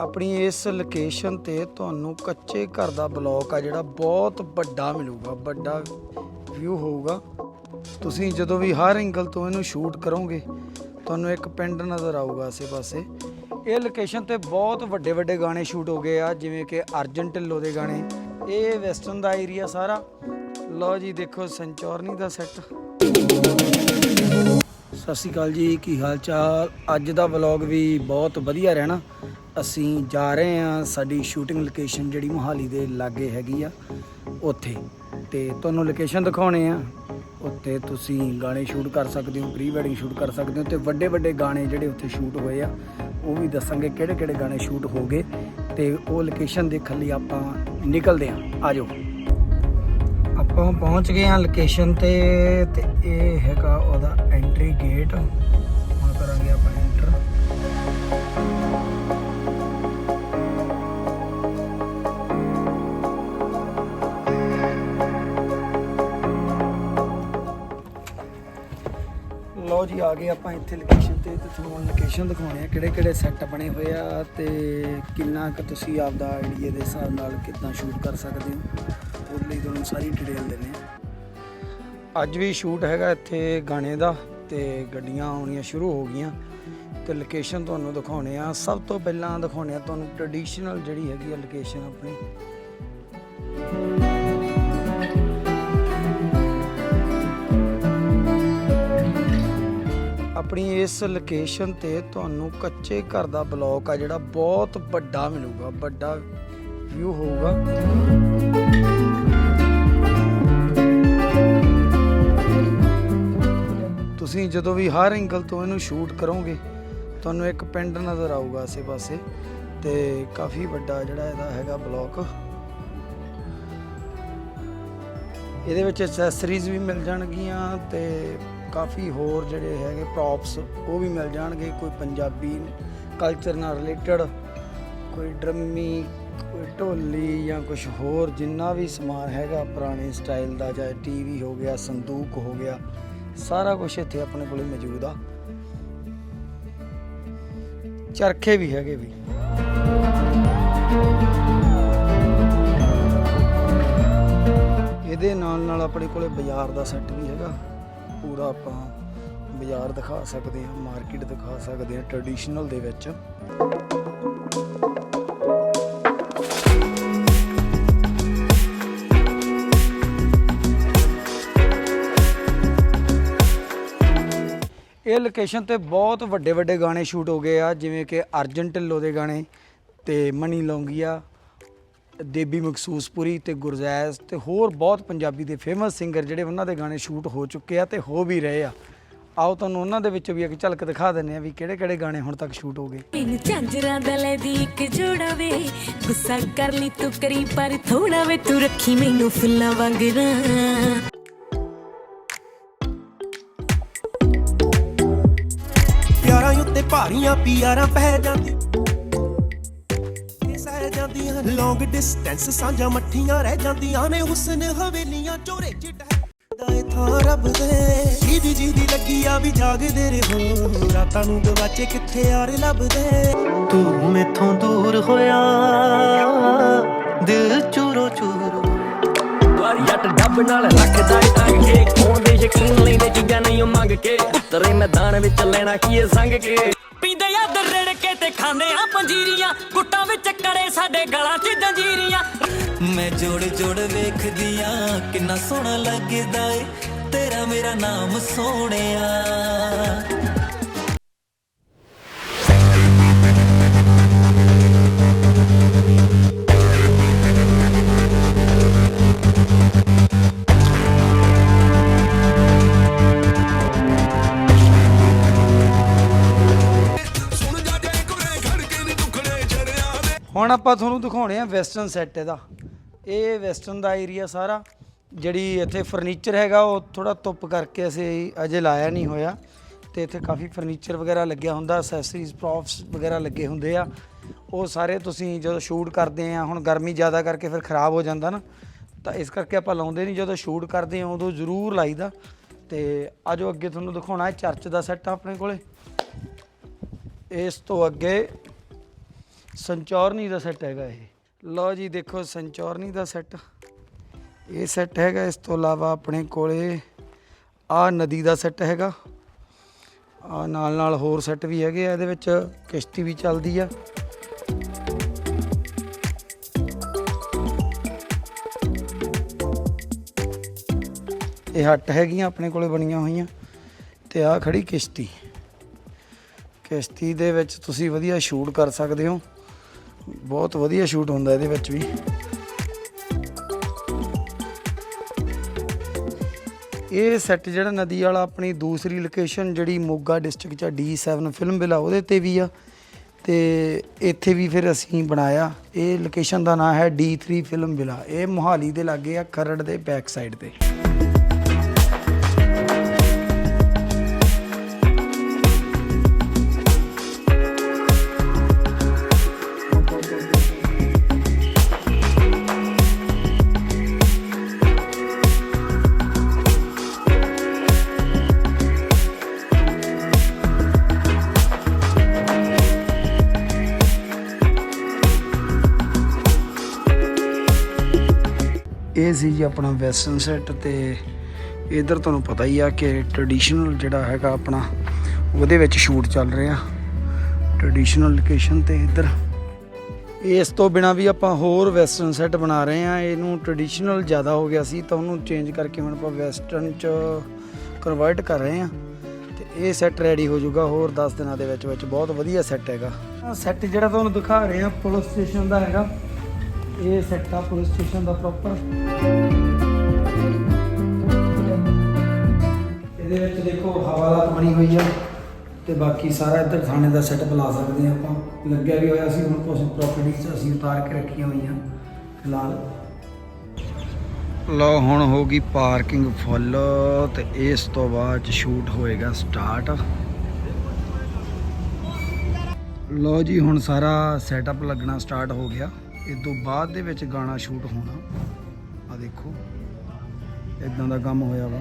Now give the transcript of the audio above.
ਆਪਣੀ ਇਸ ਲੋਕੇਸ਼ਨ ਤੇ ਤੁਹਾਨੂੰ ਕੱਚੇ ਘਰ ਦਾ ਬਲੌਕ ਆ ਜਿਹੜਾ ਬਹੁਤ ਵੱਡਾ ਮਿਲੂਗਾ, ਵੱਡਾ ਵਿਊ ਹੋਊਗਾ। ਤੁਸੀਂ ਜਦੋਂ ਵੀ ਹਰ ਐਂਗਲ ਤੋਂ ਇਹਨੂੰ ਸ਼ੂਟ ਕਰੋਗੇ, ਤੁਹਾਨੂੰ ਇੱਕ ਪਿੰਡ ਨਜ਼ਰ ਆਊਗਾ ਆਸੇ-ਪਾਸੇ। ਇਹ ਲੋਕੇਸ਼ਨ ਤੇ ਬਹੁਤ ਵੱਡੇ ਵੱਡੇ ਗਾਣੇ ਸ਼ੂਟ ਹੋ ਗਏ ਆ, ਜਿਵੇਂ ਕਿ ਅਰਜਨ ਢਿੱਲੋਂ ਦੇ ਗਾਣੇ। ਇਹ ਵੈਸਟਰਨ ਦਾ ਏਰੀਆ ਸਾਰਾ। ਲਓ ਜੀ, ਦੇਖੋ ਸੰਚੌਰਨੀ ਦਾ ਸੈੱਟ ਸਤਿ ਸ਼੍ਰੀ ਅਕਾਲ ਜੀ, ਕੀ ਹਾਲ ਚਾਲ? ਅੱਜ ਦਾ ਵਲੌਗ ਵੀ ਬਹੁਤ ਵਧੀਆ ਰਹਿਣਾ। ਅਸੀਂ ਜਾ ਰਹੇ ਹਾਂ ਸਾਡੀ ਸ਼ੂਟਿੰਗ ਲੋਕੇਸ਼ਨ ਜਿਹੜੀ ਮੋਹਾਲੀ ਦੇ ਲਾਗੇ ਹੈਗੀ ਆ, ਉੱਥੇ। ਤੇ ਤੁਹਾਨੂੰ ਲੋਕੇਸ਼ਨ ਦਿਖਾਉਣੇ ਆ। ਉੱਥੇ ਤੁਸੀਂ ਗਾਣੇ ਸ਼ੂਟ ਕਰ ਸਕਦੇ ਹੋ ਪ੍ਰੀ ਵੈਡਿੰਗ ਸ਼ੂਟ ਕਰ ਸਕਦੇ ਹੋ ਤੇ ਵੱਡੇ ਵੱਡੇ ਗਾਣੇ ਜਿਹੜੇ ਉੱਥੇ ਸ਼ੂਟ ਹੋਏ ਆ, ਉਹ ਵੀ ਦੱਸਾਂਗੇ ਕਿਹੜੇ ਕਿਹੜੇ ਗਾਣੇ ਸ਼ੂਟ ਹੋ ਗਏ। ਤੇ ਉਹ ਲੋਕੇਸ਼ਨ ਦੇਖਣ ਲਈ ਆਪਾਂ ਨਿਕਲਦੇ ਹਾਂ। ਆਜੋ ਆਪਾਂ ਪਹੁੰਚ ਗਏ ਹਾਂ ਲੋਕੇਸ਼ਨ ਤੇ ਤੇ ਇਹ ਹੈਗਾ ਉਹਦਾ ਐਂਟਰੀ ਗੇਟ ਹੁਣ ਕਰਾਂਗੇ ਆਪਾਂ ਜੀ, ਆ ਗਏ ਆਪਾਂ ਇੱਥੇ ਲੋਕੇਸ਼ਨ ਤੇ ਤੇ ਤੁਹਾਨੂੰ ਲੋਕੇਸ਼ਨ ਦਿਖਾਉਣੇ ਆ, ਕਿਹੜੇ ਕਿਹੜੇ ਸੈੱਟ ਬਣੇ ਹੋਏ ਆ ਤੇ ਕਿੰਨਾ ਕੁ ਤੁਸੀਂ ਆਪਦਾ ਆਈਡੀਆ ਦੇ ਹਿਸਾਬ ਨਾਲ ਕਿੱਦਾਂ ਸ਼ੂਟ ਕਰ ਸਕਦੇ ਹੋ। ਉਹਦੇ ਲਈ ਤੁਹਾਨੂੰ ਸਾਰੀ ਡਿਟੇਲ ਦਿੰਦੇ ਆ। ਅੱਜ ਵੀ ਸ਼ੂਟ ਹੈਗਾ ਇੱਥੇ ਗਾਣੇ ਦਾ, ਤੇ ਗੱਡੀਆਂ ਆਉਣੀਆਂ ਸ਼ੁਰੂ ਹੋ ਗਈਆਂ। ਤੇ ਲੋਕੇਸ਼ਨ ਤੁਹਾਨੂੰ ਦਿਖਾਉਣੇ ਆ। ਸਭ ਤੋਂ ਪਹਿਲਾਂ ਦਿਖਾਉਣੇ ਆ ਤੁਹਾਨੂੰ ਟ੍ਰੈਡੀਸ਼ਨਲ ਜਿਹੜੀ ਹੈਗੀ ਆ ਲੋਕੇਸ਼ਨ ਆਪਣੀ। ਆਪਣੀ ਇਸ ਲੋਕੇਸ਼ਨ ਤੇ ਤੁਹਾਨੂੰ ਕੱਚੇ ਘਰ ਦਾ ਬਲੌਕ ਆ ਜਿਹੜਾ ਬਹੁਤ ਵੱਡਾ ਮਿਲੂਗਾ, ਵੱਡਾ ਵਿਊ ਹੋਊਗਾ। ਤੁਸੀਂ ਜਦੋਂ ਵੀ ਹਰ ਐਂਗਲ ਤੋਂ ਇਹਨੂੰ ਸ਼ੂਟ ਕਰੋਗੇ, ਤੁਹਾਨੂੰ ਇੱਕ ਪਿੰਡ ਨਜ਼ਰ ਆਊਗਾ ਆਸੇ-ਪਾਸੇ ਤੇ ਕਾਫੀ ਵੱਡਾ ਜਿਹੜਾ ਇਹਦਾ ਹੈਗਾ ਬਲੌਕ ਇਹਦੇ ਵਿੱਚ ਐਕਸੈਸਰੀਜ਼ ਵੀ ਮਿਲ ਜਾਣਗੀਆਂ ਤੇ ਕਾਫੀ ਹੋਰ ਜਿਹੜੇ ਹੈਗੇ ਪ੍ਰੋਪਸ ਉਹ ਵੀ ਮਿਲ ਜਾਣਗੇ, ਕੋਈ ਪੰਜਾਬੀ ਕਲਚਰ ਨਾਲ ਰਿਲੇਟਡ ਕੋਈ ਡਰਮੀ ਕੋਈ ਢੋਲੀ ਜਾਂ ਕੁਝ ਹੋਰ, ਜਿੰਨਾ ਵੀ ਸਮਾਨ ਹੈਗਾ ਪੁਰਾਣੇ ਸਟਾਈਲ ਦਾ, ਚਾਹੇ ਟੀਵੀ ਹੋ ਗਿਆ, ਸੰਦੂਕ ਹੋ ਗਿਆ, ਸਾਰਾ ਕੁਝ ਇੱਥੇ ਆਪਣੇ ਕੋਲੇ ਮੌਜੂਦ ਆ। ਚਰਖੇ ਵੀ ਹੈਗੇ ਵੀ। ਇਹਦੇ ਨਾਲ ਨਾਲ ਆਪਣੇ ਕੋਲੇ ਬਾਜ਼ਾਰ ਦਾ ਸੈੱਟ ਵੀ ਹੈਗਾ। ਪੂਰਾ ਆਪਾਂ ਬਾਜ਼ਾਰ ਦਿਖਾ ਸਕਦੇ ਹਾਂ, ਮਾਰਕੀਟ ਦਿਖਾ ਸਕਦੇ ਹਾਂ ਟ੍ਰੈਡੀਸ਼ਨਲ ਦੇ ਵਿੱਚ। ਇਹ ਲੋਕੇਸ਼ਨ ਤੇ ਬਹੁਤ ਵੱਡੇ ਵੱਡੇ ਗਾਣੇ ਸ਼ੂਟ ਹੋ ਗਏ ਆ, ਜਿਵੇਂ ਕਿ ਅਰਜਨ ਢਿੱਲੋਂ ਦੇ ਗਾਣੇ ਤੇ ਮਨੀ ਲੌਂਗੀਆ ਦੇਬੀ ਮਖਸੂਸਪੁਰੀ ਤੇ ਗੁਰਜੈਜ਼ ਤੇ ਹੋਰ ਬਹੁਤ ਪੰਜਾਬੀ ਦੇ ਫੇਮਸ ਸਿੰਗਰ ਜਿਹੜੇ ਉਹਨਾਂ ਦੇ ਗਾਣੇ ਸ਼ੂਟ ਹੋ ਚੁੱਕੇ ਆ ਤੇ ਹੋ ਵੀ ਰਹੇ ਆ। ਆਓ ਤੁਹਾਨੂੰ ਉਹਨਾਂ ਦੇ ਵਿੱਚ ਵੀ ਇੱਕ ਝਲਕ ਦਿਖਾ ਦਿੰਨੇ ਆ ਵੀ ਕਿਹੜੇ ਕਿਹੜੇ ਗਾਣੇ ਹੁਣ ਤੱਕ ਸ਼ੂਟ ਹੋ ਗਏ। ਇਨ ਝਾਂਜਰਾਂ ਦਾ ਲੈ ਦੀ ਇੱਕ ਜੋੜਾ ਵੇ ਗੁੱਸਾ ਕਰ ਲਈ ਤੂੰ ਕਰੀ ਪਰ ਥੋੜਾ ਵੇ ਤੂੰ ਰੱਖੀ ਮੈਨੂੰ ਫੁੱਲਾਂ ਵਾਂਗਰਾਂ ਪਿਆਰਾਂ ਉੱਤੇ ਭਾਰੀਆਂ ਪਿਆਰਾਂ ਪੈ ਜਾਂਦੀ ਜਾਂਦੀਆਂ ਲੌਂਗ ਡਿਸਟੈਂਸ ਸਾਂਝਾਂ ਮੱਠੀਆਂ ਰਹਿ ਜਾਂਦੀਆਂ ਨੇ। ਹੁਸਨ ਹਵੇਲੀਆਂ ਚੋਰੇ ਚਿੱਟਾ ਦਾਏ ਥਾਂ ਰੱਬ ਦੇ। ਜੀਦੀ ਜੀਦੀ ਲੱਗੀ ਆ ਵੀ ਜਾਗਦੇ ਰਹੋ। ਰਾਤਾਂ ਨੂੰ ਗਵਾਚੇ ਕਿੱਥੇ ਯਾਰ ਲੱਭਦੇ? ਤੂੰ ਮੈਥੋਂ ਦੂਰ ਹੋਇਆ। ਦਿਲ ਚੂਰੋ ਚੂਰੋ। ਵਾਰੀ ਜੱਟ ਡੱਬ ਨਾਲ ਰੱਖਦਾ ਏ ਟੰਗ ਕੇ। ਯਕੀਨ ਲੈਂਦੇ ਚੀਜ਼ਾਂ ਨਹੀਂ ਉਹ ਮੰਗ ਕੇ। ਉਤਰੇ ਮੈਦਾਨ ਵਿੱਚ ਲੈਣਾ ਕੀ ਏ ਸੰਗ ਕੇ। ਪੀਂਦੇ ਆ ਕੇ ਤੇ ਖਾਂਦੇ ਆ ਪੰਜੀਰੀਆਂ, ਗੁੱਟਾਂ ਵਿੱਚ ਕੜੇ ਸਾਡੇ ਗਲਾਂ 'ਚ ਜੰਜੀਰੀਆਂ। ਮੈਂ ਜੋੜ ਜੋੜ ਵੇਖਦੀ ਵੇਖਦੀਆਂ ਕਿੰਨਾ ਸੋਹਣਾ ਲੱਗਦਾ ਏ, ਤੇਰਾ ਮੇਰਾ ਨਾਮ ਸੋਹਣਿਆ। ਹੁਣ ਆਪਾਂ ਤੁਹਾਨੂੰ ਦਿਖਾਉਣੇ ਆ ਵੈਸਟਰਨ ਸੈੱਟ ਇਹਦਾ। ਇਹ ਵੈਸਟਰਨ ਦਾ ਏਰੀਆ ਸਾਰਾ, ਜਿਹੜੀ ਇੱਥੇ ਫਰਨੀਚਰ ਹੈਗਾ, ਉਹ ਥੋੜਾ ਧੁੱਪ ਕਰਕੇ ਅਸੀਂ ਅਜੇ ਲਾਇਆ ਨਹੀਂ ਹੋਇਆ। ਤੇ ਇੱਥੇ ਕਾਫੀ ਫਰਨੀਚਰ ਵਗੈਰਾ ਲੱਗਿਆ ਹੁੰਦਾ ਅਸੈਸਰੀਜ਼ ਪ੍ਰੋਪਸ ਵਗੈਰਾ ਲੱਗੇ ਹੁੰਦੇ ਆ। ਉਹ ਸਾਰੇ ਤੁਸੀਂ ਜਦੋਂ ਸ਼ੂਟ ਕਰਦੇ ਆ, ਹੁਣ ਗਰਮੀ ਜ਼ਿਆਦਾ ਕਰਕੇ ਫਿਰ ਖਰਾਬ ਹੋ ਜਾਂਦਾ ਨਾ, ਤਾਂ ਇਸ ਕਰਕੇ ਆਪਾਂ ਲਾਉਂਦੇ ਨਹੀਂ। ਜਦੋਂ ਸ਼ੂਟ ਕਰਦੇ ਆ, ਉਦੋਂ ਜ਼ਰੂਰ ਲਾਈਦਾ। ਤੇ ਆਜੋ ਅੱਗੇ ਤੁਹਾਨੂੰ ਦਿਖਾਉਣਾ ਹੈ ਚਰਚ ਦਾ ਸੈੱਟ ਆਪਣੇ ਕੋਲੇ। ਇਸ ਤੋਂ ਅੱਗੇ ਸੰਚੌਰਨੀ ਦਾ ਸੈੱਟ ਹੈਗਾ ਇਹ। ਲਓ ਜੀ, ਦੇਖੋ ਸੰਚੌਰਨੀ ਦਾ ਸੈੱਟ। ਇਹ ਸੈੱਟ ਹੈਗਾ, ਇਸ ਤੋਂ ਇਲਾਵਾ ਆਪਣੇ ਕੋਲੇ ਆ ਨਦੀ ਦਾ ਸੈੱਟ ਹੈਗਾ। ਆ ਨਾਲ ਨਾਲ ਹੋਰ ਸੈੱਟ ਵੀ ਹੈਗੇ ਆ, ਇਹਦੇ ਵਿੱਚ ਕਿਸ਼ਤੀ ਵੀ ਚੱਲਦੀ ਆ। ਇਹ ਹੱਟ ਹੈਗੀਆਂ ਆਪਣੇ ਕੋਲੇ ਬਣੀਆਂ ਹੋਈਆਂ ਤੇ ਆ ਖੜੀ ਕਿਸ਼ਤੀ। ਕਿਸ਼ਤੀ ਦੇ ਵਿੱਚ ਤੁਸੀਂ ਵਧੀਆ ਸ਼ੂਟ ਕਰ ਸਕਦੇ ਹੋ। ਬਹੁਤ ਵਧੀਆ ਸ਼ੂਟ ਹੁੰਦਾ ਇਹਦੇ ਵਿੱਚ ਵੀ। ਇਹ ਸੈੱਟ ਜਿਹੜਾ ਨਦੀ ਵਾਲਾ ਆਪਣੀ ਦੂਸਰੀ ਲੋਕੇਸ਼ਨ ਜਿਹੜੀ ਮੋਗਾ ਡਿਸਟ੍ਰਿਕਟ ਚ D7 ਫਿਲਮ ਵਿਲਾ ਉਹਦੇ ਤੇ ਵੀ ਆ। ਤੇ ਇੱਥੇ ਵੀ ਫਿਰ ਅਸੀਂ ਬਣਾਇਆ। ਇਹ ਲੋਕੇਸ਼ਨ ਦਾ ਨਾਮ ਹੈ D3 ਫਿਲਮ ਵਿਲਾ ਇਹ ਮੋਹਾਲੀ ਦੇ ਲਾਗੇ ਆ, ਖਰੜ ਦੇ ਬੈਕ ਸਾਈਡ ਤੇ। ਇਹ ਸੀ ਜੀ ਆਪਣਾ ਵੈਸਟਰਨ ਸੈੱਟ ਤੇ ਇਧਰ ਤੁਹਾਨੂੰ ਪਤਾ ਹੀ ਆ ਕਿ ਟ੍ਰੈਡੀਸ਼ਨਲ ਜਿਹੜਾ ਹੈਗਾ ਆਪਣਾ, ਉਹਦੇ ਵਿੱਚ ਸ਼ੂਟ ਚੱਲ ਰਿਹਾ। ਟ੍ਰੈਡੀਸ਼ਨਲ ਲੋਕੇਸ਼ਨ ਤੇ ਇਧਰ। ਇਸ ਤੋਂ ਬਿਨਾ ਵੀ ਆਪਾਂ ਹੋਰ ਵੈਸਟਰਨ ਸੈੱਟ ਬਣਾ ਰਹੇ ਆ, ਇਹਨੂੰ ਟ੍ਰੈਡੀਸ਼ਨਲ ਜ਼ਿਆਦਾ ਹੋ ਗਿਆ ਸੀ, ਤਾਂ ਉਹਨੂੰ ਚੇਂਜ ਕਰਕੇ ਹੁਣ ਆਪਾਂ ਵੈਸਟਰਨ ਚ ਕਨਵਰਟ ਕਰ ਰਹੇ ਆ। ਤੇ ਇਹ ਸੈੱਟ ਰੈਡੀ ਹੋ ਜਾਊਗਾ ਹੋਰ 10 ਦਿਨਾਂ ਦੇ ਵਿੱਚ ਵਿੱਚ ਬਹੁਤ ਵਧੀਆ ਸੈੱਟ ਹੈਗਾ। ਸੈੱਟ ਜਿਹੜਾ ਤੁਹਾਨੂੰ ਦਿਖਾ ਰਹੇ ਆ ਪੁਲਿਸ ਸਟੇਸ਼ਨ ਦਾ ਹੈਗਾ। ਇਹ ਸੈੱਟ ਆ ਪੁਲਿਸ ਸਟੇਸ਼ਨ ਦਾ ਪ੍ਰੋਪਰ ਇਹਦੇ ਵਿੱਚ ਦੇਖੋ ਹਵਾਲਾਤ ਬਣੀ ਹੋਈ ਆ ਤੇ ਬਾਕੀ ਸਾਰਾ ਇੱਧਰ ਥਾਣੇ ਦਾ ਸੈੱਟ ਬੁਲਾ ਸਕਦੇ ਆ ਆਪਾਂ। ਲੱਗਿਆ ਵੀ ਹੋਇਆ ਸੀ ਹੁਣ ਕੁਝ ਪ੍ਰਾਪਰਟੀਜ਼ ਅਸੀਂ ਉਤਾਰ ਕੇ ਰੱਖੀਆਂ ਹੋਈਆਂ ਫਿਲਹਾਲ। ਲੋ ਹੁਣ ਹੋ ਗਈ ਪਾਰਕਿੰਗ ਫੁੱਲ ਤੇ ਇਸ ਤੋਂ ਬਾਅਦ ਸ਼ੂਟ ਹੋਏਗਾ ਸਟਾਰਟ ਲੋ ਜੀ ਹੁਣ ਸਾਰਾ ਸੈਟਅਪ ਲੱਗਣਾ ਸਟਾਰਟ ਹੋ ਗਿਆ। ਇਸ ਤੋਂ ਬਾਅਦ ਦੇ ਵਿੱਚ ਗਾਣਾ ਸ਼ੂਟ ਹੋਣਾ। ਆ ਦੇਖੋ ਇਦਾਂ ਦਾ ਕੰਮ ਹੋਇਆ ਵਾ।